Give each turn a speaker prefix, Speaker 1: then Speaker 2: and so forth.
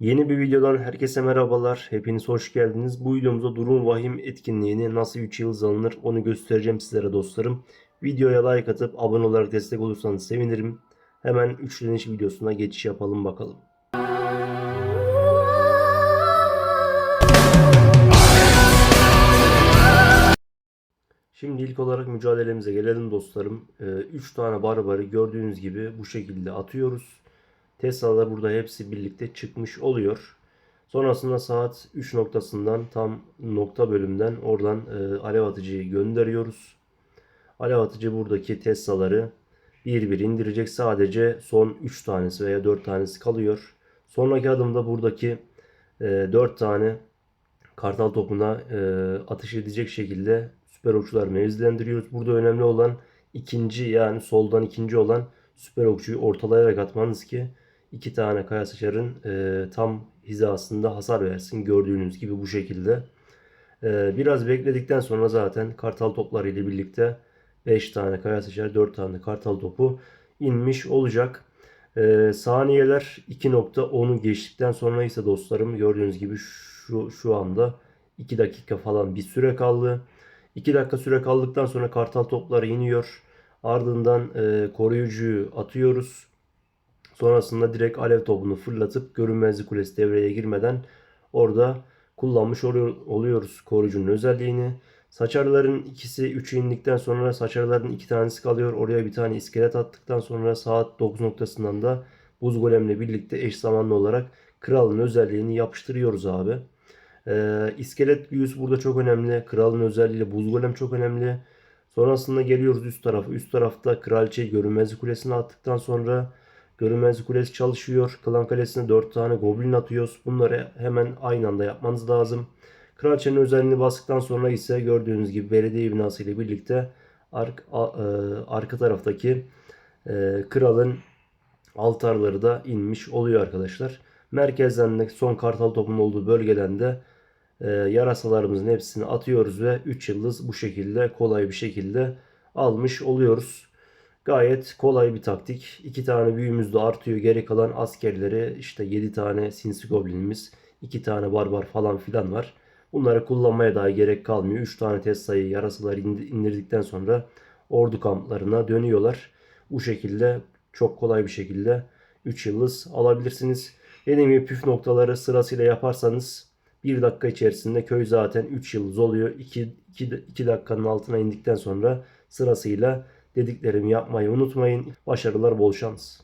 Speaker 1: Yeni bir videodan herkese merhabalar. Hepiniz hoş geldiniz. Bu videomuzda durum vahim etkinliğini nasıl 3 yıl alınır onu göstereceğim sizlere dostlarım. Videoya like atıp abone olarak destek olursanız sevinirim. Hemen üçleniş videosuna geçiş yapalım bakalım. Şimdi ilk olarak mücadelemize gelelim dostlarım. 3 tane barbarı gördüğünüz gibi bu şekilde atıyoruz. Tesla'lar burada hepsi birlikte çıkmış oluyor. Sonrasında saat 3 noktasından tam nokta bölümden oradan e, alev atıcıyı gönderiyoruz. Alev atıcı buradaki Tesla'ları bir bir indirecek. Sadece son 3 tanesi veya 4 tanesi kalıyor. Sonraki adımda buradaki e, 4 tane kartal topuna e, atış edecek şekilde süper okçular mevzilendiriyoruz. Burada önemli olan ikinci yani soldan ikinci olan süper okçuyu ortalayarak atmanız ki iki tane kaya sıçarın e, tam hizasında hasar versin. Gördüğünüz gibi bu şekilde. E, biraz bekledikten sonra zaten kartal topları ile birlikte 5 tane kaya sıçar 4 tane kartal topu inmiş olacak. E, saniyeler 2.10'u geçtikten sonra ise dostlarım gördüğünüz gibi şu, şu anda 2 dakika falan bir süre kaldı. 2 dakika süre kaldıktan sonra kartal topları iniyor. Ardından e, koruyucuyu atıyoruz. Sonrasında direkt alev topunu fırlatıp görünmezlik kulesi devreye girmeden orada kullanmış oluyor, oluyoruz koruyucunun özelliğini. Saçarların ikisi 3'ü indikten sonra saçarların iki tanesi kalıyor. Oraya bir tane iskelet attıktan sonra saat 9 noktasından da buz golemle birlikte eş zamanlı olarak kralın özelliğini yapıştırıyoruz abi. Ee, iskelet büyüsü burada çok önemli. Kralın özelliğiyle buz golem çok önemli. Sonrasında geliyoruz üst tarafa. Üst tarafta kraliçeyi görünmezlik kulesine attıktan sonra görünmezlik kulesi çalışıyor. Klan kalesine 4 tane goblin atıyoruz. Bunları hemen aynı anda yapmanız lazım. Kraliçenin özelliğini bastıktan sonra ise gördüğünüz gibi belediye binası ile birlikte ark, a, e, arka taraftaki e, kralın altarları da inmiş oluyor arkadaşlar. Merkezden de son kartal topunun olduğu bölgeden de e, yarasalarımızın hepsini atıyoruz ve 3 yıldız bu şekilde kolay bir şekilde almış oluyoruz. Gayet kolay bir taktik. 2 tane büyümüz de artıyor. Geri kalan askerleri işte 7 tane sinsi goblinimiz, 2 tane barbar falan filan var. Bunları kullanmaya dahi gerek kalmıyor. 3 tane Tesla'yı yarasaları indirdikten sonra ordu kamplarına dönüyorlar. Bu şekilde çok kolay bir şekilde 3 yıldız alabilirsiniz. Dediğim gibi püf noktaları sırasıyla yaparsanız 1 dakika içerisinde köy zaten 3 yıldız oluyor. 2, 2, 2 dakikanın altına indikten sonra sırasıyla dediklerimi yapmayı unutmayın. Başarılar bol şans.